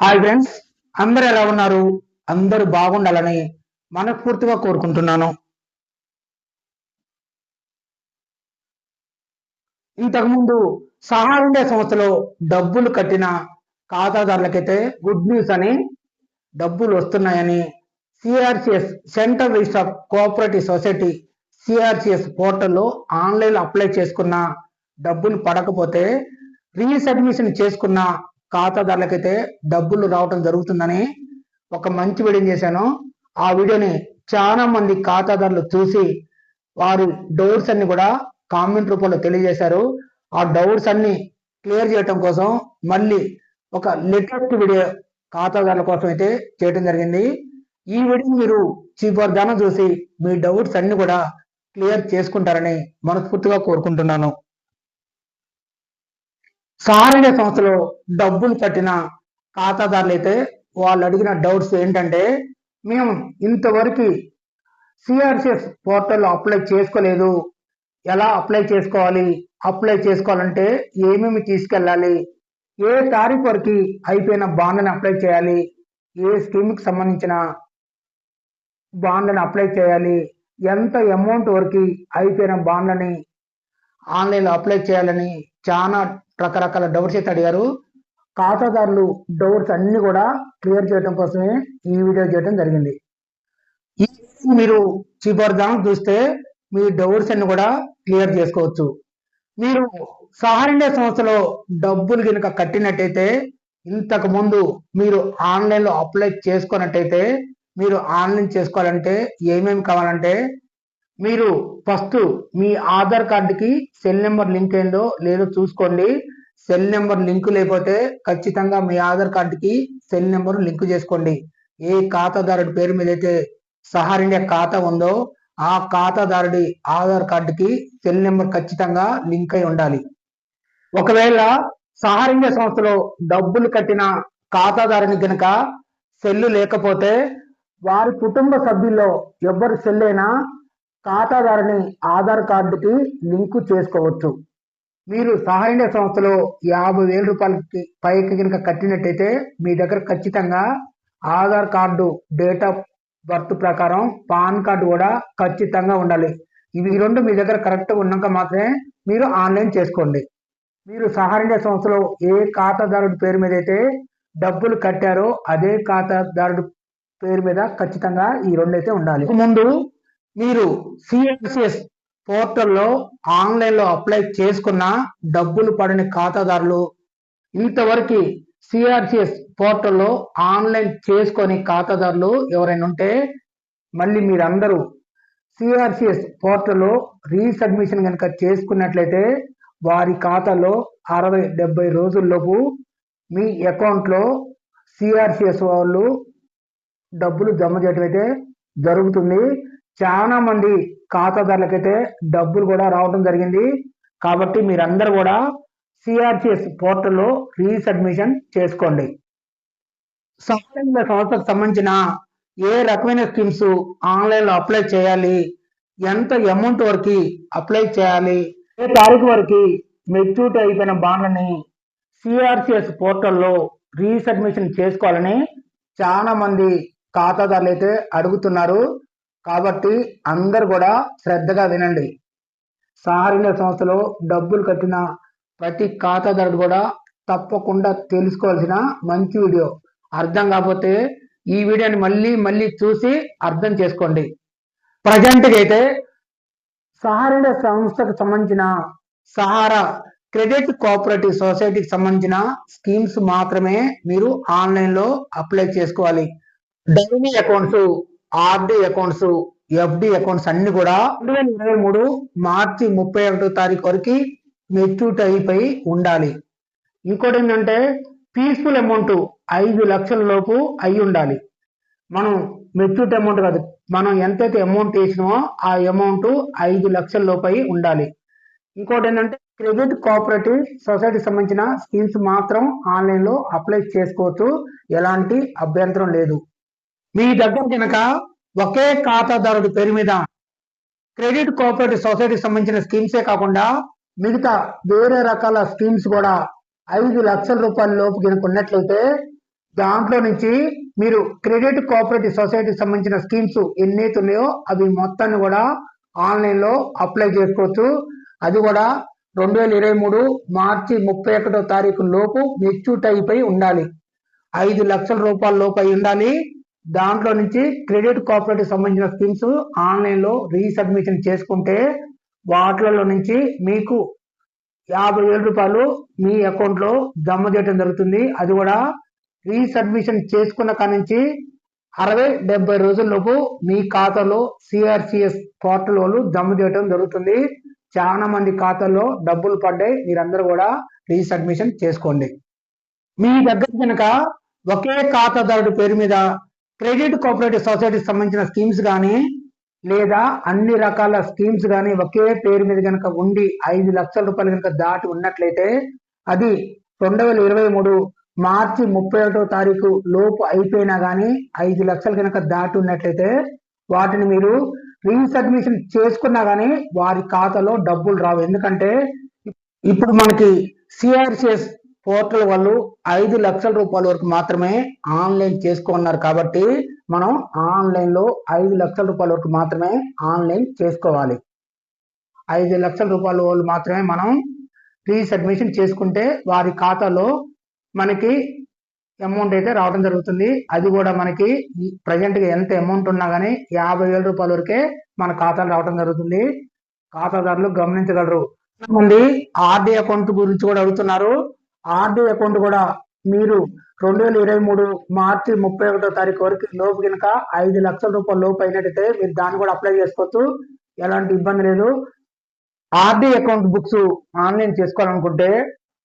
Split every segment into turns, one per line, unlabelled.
Hi friends అందరు ఎలా ఉన్నారు? అందరూ బాగుండాలని మనస్ఫూర్తిగా కోరుకుంటున్నాను. ఇంతకుముందు సహారుండే సంస్థలో డబ్బులు కట్టిన ఖాతాదారులకైతే గుడ్ న్యూస్ అని డబ్బులు వస్తున్నాయని CRCS central register of cooperative society CRCS పోర్టల్లో ఆన్లైన్ అప్లై చేసుకున్న డబ్బులు పడకపోతే రీసబ్మిషన్ చేసుకున్న ఖాతాదారులకైతే డబ్బులు రావటం జరుగుతుందని ఒక మంచి వీడియో చేశాను ఆ వీడియోని చాలా మంది ఖాతాదారులు చూసి వారి డౌట్స్ అన్ని కూడా కామెంట్ రూపంలో తెలియజేశారు. ఆ డౌట్స్ అన్ని క్లియర్ చేయటం కోసం మళ్ళీ ఒక లేటెస్ట్ వీడియో ఖాతాదారుల కోసం అయితే చేయడం జరిగింది. ఈ వీడియో మీరు చివరిదానం చూసి మీ డౌట్స్ అన్ని కూడా క్లియర్ చేసుకుంటారని మనస్ఫూర్తిగా కోరుకుంటున్నాను. సారణ సంస్థలో డబ్బులు కట్టిన ఖాతాదారులు అయితే వాళ్ళు అడిగిన డౌట్స్ ఏంటంటే మేము ఇంతవరకు సిఆర్సిఎస్ పోర్టల్లో అప్లై చేసుకోలేదు. ఎలా అప్లై చేసుకోవాలి? అప్లై చేసుకోవాలంటే ఏమేమి తీసుకెళ్ళాలి? ఏ తారీఖు వరకు అయిపోయిన బాండ్ని అప్లై చేయాలి? ఏ స్కీమ్కి సంబంధించిన బాండ్ని అప్లై చేయాలి? ఎంత అమౌంట్ వరకు అయిపోయిన బాండ్లని ఆన్లైన్లో అప్లై చేయాలని చాలా రకరకాల డౌట్స్ అయితే అడిగారు. ఖాతాదారులు డౌట్స్ అన్ని కూడా క్లియర్ చేయడం కోసమే ఈ వీడియో చేయడం జరిగింది. ఈ మీరు చివరిదాం చూస్తే మీ డౌట్స్ అన్ని కూడా క్లియర్ చేసుకోవచ్చు. మీరు సహారిండే సంస్థలో డబ్బులు కనుక కట్టినట్టయితే ఇంతకు ముందు మీరు ఆన్లైన్లో అప్లై చేసుకున్నట్టయితే మీరు ఆన్లైన్ చేసుకోవాలంటే ఏమేమి కావాలంటే మీరు ఫస్ట్ మీ ఆధార్ కార్డుకి సెల్ నెంబర్ లింక్ అయిందో లేదో చూసుకోండి. సెల్ నెంబర్ లింక్ లేకపోతే ఖచ్చితంగా మీ ఆధార్ కార్డుకి సెల్ నెంబర్ లింక్ చేసుకోండి. ఏ ఖాతాదారుడి పేరు మీద అయితే సహార్ ఇండియా ఖాతా ఉందో ఆ ఖాతాదారుడి ఆధార్ కార్డుకి సెల్ నెంబర్ ఖచ్చితంగా లింక్ అయి ఉండాలి. ఒకవేళ సహార్ ఇండియా సంస్థలో డబ్బులు కట్టిన ఖాతాదారుని గనక సెల్లు లేకపోతే వారి కుటుంబ సభ్యుల్లో ఎవరు సెల్ అయినా ఖాతాదారుని ఆధార్ కార్డుకి లింకు చేసుకోవచ్చు. మీరు సహాయ సంస్థలో యాభై వేల రూపాయలకి పైకి కనుక కట్టినట్టయితే మీ దగ్గర ఖచ్చితంగా Aadhaar card date of birth ప్రకారం పాన్ కార్డు కూడా ఖచ్చితంగా ఉండాలి. ఇవి రెండు మీ దగ్గర కరెక్ట్ ఉన్నాక మాత్రమే మీరు ఆన్లైన్ చేసుకోండి. మీరు సహాయ సంస్థలో ఏ ఖాతాదారుడి పేరు మీద అయితే డబ్బులు కట్టారో అదే ఖాతాదారుడు పేరు మీద ఖచ్చితంగా ఈ రెండు అయితే ఉండాలి. ముందు మీరు సిఎస్ఎస్ పోర్టల్లో ఆన్లైన్లో అప్లై చేసుకున్న డబ్బులు పడని ఖాతాదారులు ఇంతవరకు సిఆర్సిఎస్ పోర్టల్లో ఆన్లైన్ చేసుకొని ఖాతాదారులు ఎవరైనా ఉంటే మళ్ళీ మీరందరూ సిఆర్సిఎస్ పోర్టల్లో రీసబ్మిషన్ కనుక చేసుకున్నట్లయితే వారి ఖాతాలో అరవై డెబ్బై రోజుల్లోపు మీ అకౌంట్లో సిఆర్సిఎస్ వాళ్ళు డబ్బులు జమ చేయటం అయితే జరుగుతుంది. చాలా మంది ఖాతాదారులకైతే డబ్బులు కూడా రావడం జరిగింది. కాబట్టి మీరందరూ కూడా సిఆర్సిఎస్ పోర్టల్లో రీసబ్మిషన్ చేసుకోండి. సంవత్సరంలో సంస్థకు సంబంధించిన ఏ రకమైన స్కీమ్స్ ఆన్లైన్లో అప్లై చేయాలి ఎంత అమౌంట్ వరకు అప్లై చేయాలి ఏ తారీఖు వరకు మెచ్యూరిటీ అయిపోయిన బాండ్లని సిఆర్సిఎస్ పోర్టల్లో రీసబ్మిషన్ చేసుకోవాలని చాలా మంది ఖాతాదారులు అయితే అడుగుతున్నారు. కాబట్టి అందరు కూడా శ్రద్ధగా వినండి. సహారిన సంస్థలో డబ్బులు కట్టిన ప్రతి ఖాతాదారుడు కూడా తప్పకుండా తెలుసుకోవాల్సిన మంచి వీడియో. అర్థం కాకపోతే ఈ వీడియోని మళ్ళీ మళ్ళీ చూసి అర్థం చేసుకోండి. ప్రజెంట్గా అయితే సహారిన సంస్థకు సంబంధించిన సహారా క్రెడిట్ కోఆపరేటివ్ సొసైటీకి సంబంధించిన స్కీమ్స్ మాత్రమే మీరు ఆన్లైన్లో అప్లై చేసుకోవాలి. Daily accounts RD accounts FD accounts అన్ని కూడా రెండు వేల ఇరవై మూడు మార్చి ముప్పై ఒకటో తారీఖు వరకు మెచ్యూరిటీ అయిపోయి ఉండాలి. ఇంకోటి ఏంటంటే పీస్ఫుల్ అమౌంట్ ఐదు లక్షల లోపు అయి ఉండాలి. మనం మెచ్యూరిటీ అమౌంట్ కాదు మనం ఎంతైతే అమౌంట్ వేసినామో ఆ అమౌంట్ ఐదు లక్షల లోపు ఉండాలి. ఇంకోటి ఏంటంటే క్రెడిట్ కోఆపరేటివ్ సొసైటీకి సంబంధించిన స్కీమ్స్ మాత్రం ఆన్లైన్లో అప్లై చేసుకోవచ్చు. ఎలాంటి అభ్యంతరం లేదు. మీ దగ్గర కనుక ఒకే ఖాతాదారుడి పేరు మీద క్రెడిట్ కోఆపరేటివ్ సొసైటీకి సంబంధించిన స్కీమ్సే కాకుండా మిగతా వేరే రకాల స్కీమ్స్ కూడా ఐదు లక్షల రూపాయల లోపు కనుక ఉన్నట్లయితే దాంట్లో నుంచి మీరు క్రెడిట్ కోఆపరేటివ్ సొసైటీకి సంబంధించిన స్కీమ్స్ ఎన్నైతే ఉన్నాయో అవి మొత్తాన్ని కూడా ఆన్లైన్లో అప్లై చేసుకోవచ్చు. అది కూడా రెండు వేల ఇరవై మూడు మార్చి ముప్పై ఒకటో తారీఖు లోపు మెచ్యూట్ అయిపోయి ఉండాలి. ఐదు లక్షల రూపాయల లోపు అయి ఉండాలి. దాంట్లో నుంచి క్రెడిట్ కోఆపరేటివ్ సంబంధించిన స్కీమ్స్ ఆన్లైన్లో రీసబ్మిషన్ చేసుకుంటే వాటిలలో నుంచి మీకు యాభై వేల రూపాయలు మీ అకౌంట్లో జమ చేయడం జరుగుతుంది. అది కూడా రీసబ్మిషన్ చేసుకున్న కాడి నుంచి అరవై డెబ్బై రోజుల్లోపు మీ ఖాతాలో సిఆర్సిఎస్ పోర్టల్ వాళ్ళు జమ చేయడం జరుగుతుంది. చాలా మంది ఖాతాల్లో డబ్బులు పడ్డాయి. మీరందరూ కూడా రీసబ్మిషన్ చేసుకోండి. మీ దగ్గర కనుక ఒకే ఖాతాదారుడి పేరు మీద క్రెడిట్ కోఆపరేటివ్ సొసైటీకి సంబంధించిన స్కీమ్స్ కానీ లేదా అన్ని రకాల స్కీమ్స్ కానీ ఒకే పేరు మీద కనుక ఉండి ఐదు లక్షల రూపాయలు కనుక దాటి ఉన్నట్లయితే అది రెండు వేల ఇరవై మూడు మార్చి ముప్పై ఒకటో తారీఖు లోపు అయిపోయినా కానీ ఐదు లక్షలు కనుక దాటి ఉన్నట్లయితే వాటిని మీరు రీసబ్మిషన్ చేసుకున్నా కానీ వారి ఖాతాలో డబ్బులు రావు. ఎందుకంటే ఇప్పుడు మనకి సిఆర్సిఎస్ పోర్టల్ వాళ్ళు ఐదు లక్షల రూపాయల వరకు మాత్రమే ఆన్లైన్ చేసుకున్నారు కాబట్టి మనం ఆన్లైన్లో ఐదు లక్షల రూపాయల వరకు మాత్రమే ఆన్లైన్ చేసుకోవాలి. ఐదు లక్షల రూపాయల వాళ్ళు మాత్రమే మనం రీసబ్మిషన్ చేసుకుంటే వారి ఖాతాలో మనకి అమౌంట్ అయితే రావడం జరుగుతుంది. అది కూడా మనకి ప్రజెంట్గా ఎంత అమౌంట్ ఉన్నా కానీ యాభై వేల రూపాయల వరకే మన ఖాతాలు రావడం జరుగుతుంది. ఖాతాదారులు గమనించగలరు. మంది ఆర్డీ అకౌంట్ గురించి కూడా అడుగుతున్నారు. ఆర్డీ అకౌంట్ కూడా మీరు రెండు వేల ఇరవై మూడు మార్చి ముప్పై ఒకటో తారీఖు వరకు లోపు కనుక ఐదు లక్షల రూపాయల లోపు అయినట్టయితే మీరు దాన్ని కూడా అప్లై చేసుకోవచ్చు. ఎలాంటి ఇబ్బంది లేదు. ఆర్డీ అకౌంట్ బుక్స్ ఆన్లైన్ చేసుకోవాలనుకుంటే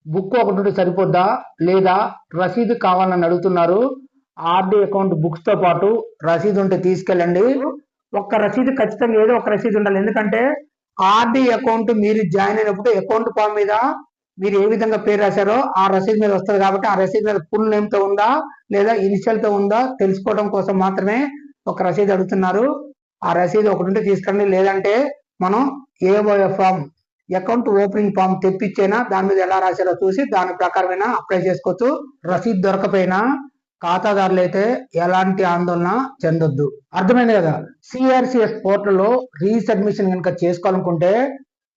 బుక్ ఒకటి ఉంటే సరిపోద్దా లేదా రసీదు కావాలని అడుగుతున్నారు. ఆర్డీ అకౌంట్ బుక్స్తో పాటు రసీదు ఉంటే తీసుకెళ్ళండి. ఒక్క రసీదు ఖచ్చితంగా ఏదో ఒక రసీదు ఉండాలి. ఎందుకంటే ఆర్డీ అకౌంట్ మీరు జాయిన్ అయినప్పుడు అకౌంట్ ఫామ్ మీద మీరు ఏ విధంగా పేరు రాశారో ఆ రసీదు మీద వస్తుంది కాబట్టి ఆ రసీదు మీద ఫుల్ నేమ్తో ఉందా? లేదా ఇనిషియల్తో ఉందా? తెలుసుకోవడం కోసం మాత్రమే ఒక రసీదు అడుగుతున్నారు. ఆ రసీదు ఒకటి ఉంటే తీసుకురండి లేదంటే మనం AOA form account opening form తెప్పించైనా దాని మీద ఎలా రాశారో చూసి దాని ప్రకారమైనా అప్లై చేసుకోవచ్చు. రసీదు దొరకపోయినా ఖాతాదారులు అయితే ఎలాంటి ఆందోళన చెందొద్దు. అర్థమైంది కదా? సిఆర్సిఎస్ పోర్టల్లో రీసబ్మిషన్ కనుక చేసుకోవాలనుకుంటే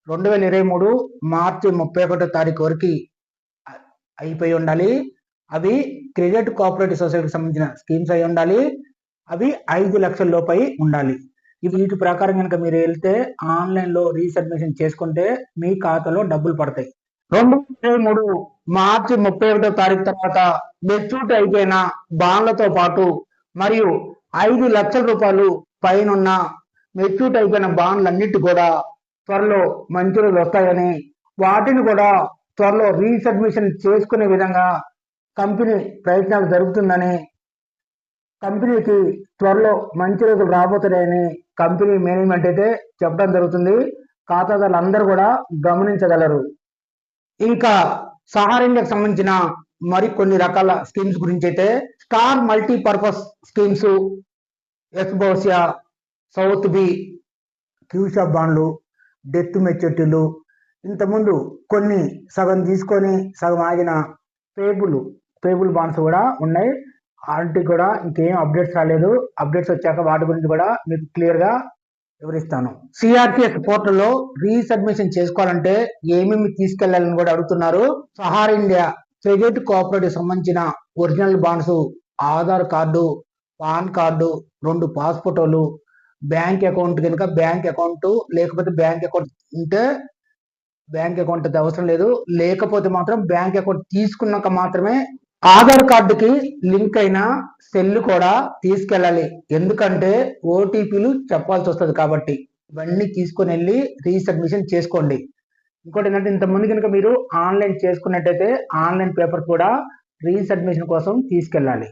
రెండు వేల ఇరవై మూడు మార్చి ముప్పై ఒకటో తారీఖు వరకు అయిపోయి ఉండాలి. అవి క్రెడిట్ కోఆపరేటివ్ సొసైటీకి సంబంధించిన స్కీమ్స్ అయి ఉండాలి. అవి ఐదు లక్షల లోపై ఉండాలి. ఇవి వీటి ప్రకారం కనుక మీరు వెళ్తే ఆన్లైన్లో రీసబ్మిషన్ చేసుకుంటే మీ ఖాతాలో డబ్బులు పడతాయి. రెండు ఇరవై మూడు మార్చి ముప్పై ఒకటో తారీఖు తర్వాత మెచ్యూరిటీ అయిపోయిన బాండ్లతో పాటు మరియు ఐదు లక్షల రూపాయలు పైన మెచ్యూరిటీ అయిపోయిన బాండ్లన్నిటి కూడా త్వరలో మంచి వస్తాయని వాటిని కూడా త్వరలో రీసబ్మిషన్ చేసుకునే విధంగా కంపెనీ ప్రయత్నాలు జరుగుతుందని కంపెనీకి త్వరలో మంచి రోజులు రాబోతున్నాయని కంపెనీ మేనేజ్మెంట్ అయితే చెప్పడం జరుగుతుంది. ఖాతాదారులు అందరూ కూడా గమనించగలరు. ఇంకా సహార్ సంబంధించిన మరికొన్ని రకాల స్కీమ్స్ గురించి అయితే స్టార్ మల్టీపర్పస్ స్కీమ్స్ ఎస్ సౌత్ బి క్యూషా బాండ్లు డెత్ మెచ్యూరిటీలు. ఇంతకుముందు కొన్ని సగం తీసుకొని సగం ఆగిన పేబుల్ పేబుల్ బాండ్స్ కూడా ఉన్నాయి. వాటికి కూడా ఇంకేం అప్డేట్స్ రాలేదు. అప్డేట్స్ వచ్చాక వాటి గురించి కూడా మీకు క్లియర్గా వివరిస్తాను. సిఆర్పిఎస్ పోర్టల్లో రీసబ్మిషన్ చేసుకోవాలంటే ఏమేమి తీసుకెళ్ళాలని కూడా అడుగుతున్నారు. సహార్ ఇండియా క్రెడిట్ కోఆపరేటివ్ సంబంధించిన original bonds Aadhaar card PAN card రెండు పాస్పోర్టోలు బ్యాంక్ అకౌంట్ కనుక బ్యాంక్ అకౌంట్ లేకపోతే బ్యాంక్ అకౌంట్ ఉంటే బ్యాంక్ అకౌంట్ అయితే అవసరం లేదు. లేకపోతే మాత్రం బ్యాంక్ అకౌంట్ తీసుకున్నాక మాత్రమే ఆధార్ కార్డుకి లింక్ అయిన సెల్ కూడా తీసుకెళ్ళాలి. ఎందుకంటే ఓటీపీలు చెప్పాల్సి వస్తుంది కాబట్టి. ఇవన్నీ తీసుకుని వెళ్ళి రీసబ్మిషన్ చేసుకోండి. ఇంకోటి ఏంటంటే ఇంతకుముందు కనుక మీరు ఆన్లైన్ చేసుకున్నట్టయితే ఆన్లైన్ పేపర్ కూడా రీసబ్మిషన్ కోసం తీసుకెళ్ళాలి.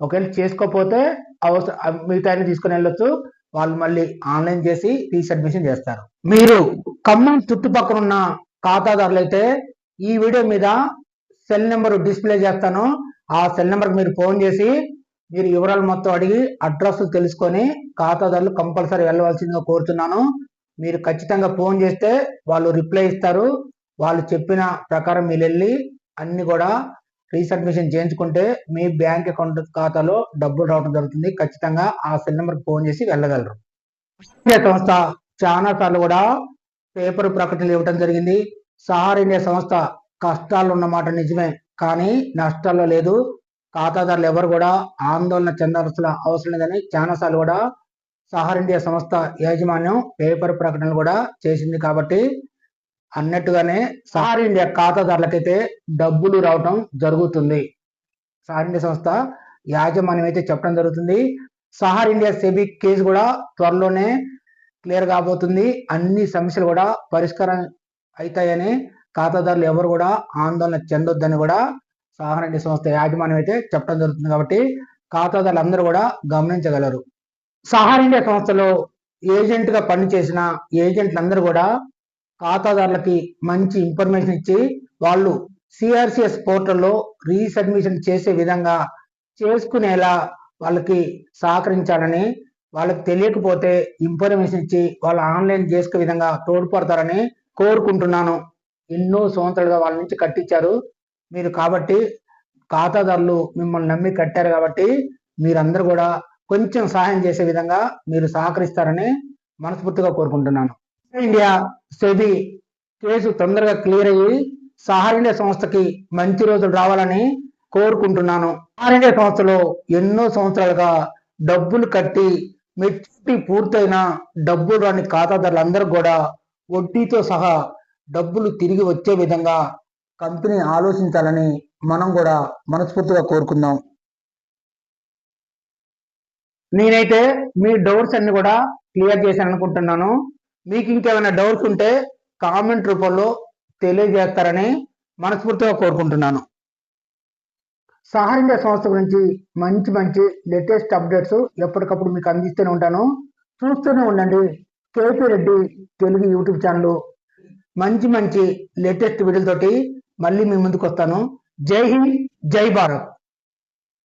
ఒకవేళ చేసుకోకపోతే అవసరం మిగతా తీసుకుని వెళ్ళొచ్చు. వాళ్ళు మళ్ళీ ఆన్లైన్ చేసి రీసబ్మిషన్ చేస్తారు. మీరు ఖమ్మం చుట్టుపక్కల ఉన్న ఖాతాదారులు అయితే ఈ వీడియో మీద సెల్ నెంబర్ డిస్ప్లే చేస్తాను. ఆ సెల్ నెంబర్ మీరు ఫోన్ చేసి మీరు వివరాలు మొత్తం అడిగి అడ్రస్ తెలుసుకొని ఖాతాదారులు కంపల్సరీ వెళ్ళవలసిందిగా కోరుతున్నాను. మీరు ఖచ్చితంగా ఫోన్ చేస్తే వాళ్ళు రిప్లై ఇస్తారు. వాళ్ళు చెప్పిన ప్రకారం మీరు వెళ్ళి అన్ని కూడా రీసబ్మిషన్ చేయించుకుంటే మీ బ్యాంక్ అకౌంట్ ఖాతాలో డబ్బులు రావడం జరుగుతుంది. ఖచ్చితంగా ఆ సెల్ నెంబర్కి ఫోన్ చేసి వెళ్ళగలరు. ఇండియా సంస్థ చాలా సార్లు కూడా పేపర్ ప్రకటనలు ఇవ్వడం జరిగింది. సహార్ ఇండియా సంస్థ కష్టాలు ఉన్నమాట నిజమే కానీ నష్టాల్లో లేదు. ఖాతాదారులు ఎవరు కూడా ఆందోళన చెందాల్సిన అవసరం లేదని చాలా సార్లు కూడా సహార్ ఇండియా సంస్థ యాజమాన్యం పేపర్ ప్రకటనలు కూడా చేసింది కాబట్టి అన్నట్టుగానే సహార్ ఇండియా ఖాతాదారులకైతే డబ్బులు రావటం జరుగుతుంది. సహార్ ఇండియా సంస్థ యాజమాన్యం అయితే చెప్పడం జరుగుతుంది. సహార్ ఇండియా సెబీ కేసు కూడా త్వరలోనే క్లియర్ కాబోతుంది. అన్ని సమస్యలు కూడా పరిష్కారం అవుతాయని ఖాతాదారులు ఎవరు కూడా ఆందోళన చెందొద్దని కూడా సహార్ ఇండియా సంస్థ యాజమాన్యం అయితే చెప్పడం జరుగుతుంది కాబట్టి ఖాతాదారులు అందరూ కూడా గమనించగలరు. సహార్ ఇండియా సంస్థలో ఏజెంట్గా పనిచేసిన ఏజెంట్లందరూ కూడా ఖాతాదారులకి మంచి ఇన్ఫర్మేషన్ ఇచ్చి వాళ్ళు సిఆర్సిఎస్ పోర్టల్లో రీసబ్మిషన్ చేసే విధంగా చేసుకునేలా వాళ్ళకి సహకరించాలని వాళ్ళకి తెలియకపోతే ఇన్ఫర్మేషన్ ఇచ్చి వాళ్ళు ఆన్లైన్ చేసుకునే విధంగా తోడ్పడతారని కోరుకుంటున్నాను. ఎన్నో సంవత్సరాలుగా వాళ్ళ నుంచి కట్టించారు మీరు కాబట్టి ఖాతాదారులు మిమ్మల్ని నమ్మి కట్టారు కాబట్టి మీరందరూ కూడా కొంచెం సహాయం చేసే విధంగా మీరు సహకరిస్తారని మనస్ఫూర్తిగా కోరుకుంటున్నాను. ఇండియా సెబీ కేసు తొందరగా క్లియర్ అయ్యి సహార్ ఇండియా సంస్థకి మంచి రోజులు రావాలని కోరుకుంటున్నాను. సహార్ ఇండియా సంస్థలో ఎన్నో సంవత్సరాలుగా డబ్బులు కట్టి మెచ్యూరిటీ పూర్తయిన డబ్బులు రాని ఖాతాదారులందరూ కూడా వడ్డీతో సహా డబ్బులు తిరిగి వచ్చే విధంగా కంపెనీ ఆలోచించాలని మనం కూడా మనస్ఫూర్తిగా కోరుకుందాం. నేనైతే మీ డౌట్స్ అన్ని కూడా క్లియర్ చేశాను అనుకుంటున్నాను మీకు ఇంకేమైనా డౌట్స్ ఉంటే కామెంట్ రూపంలో తెలియజేస్తారని మనస్ఫూర్తిగా కోరుకుంటున్నాను. సహాయంగా ఇండియా సంస్థ గురించి మంచి మంచి లేటెస్ట్ అప్డేట్స్ ఎప్పటికప్పుడు మీకు అందిస్తూనే ఉంటాను. చూస్తూనే ఉండండి. KP Reddy Telugu YouTube channel మంచి మంచి లేటెస్ట్ వీడియోలతోటి మళ్ళీ మీ ముందుకు వస్తాను జై హింద్ జై భారత్.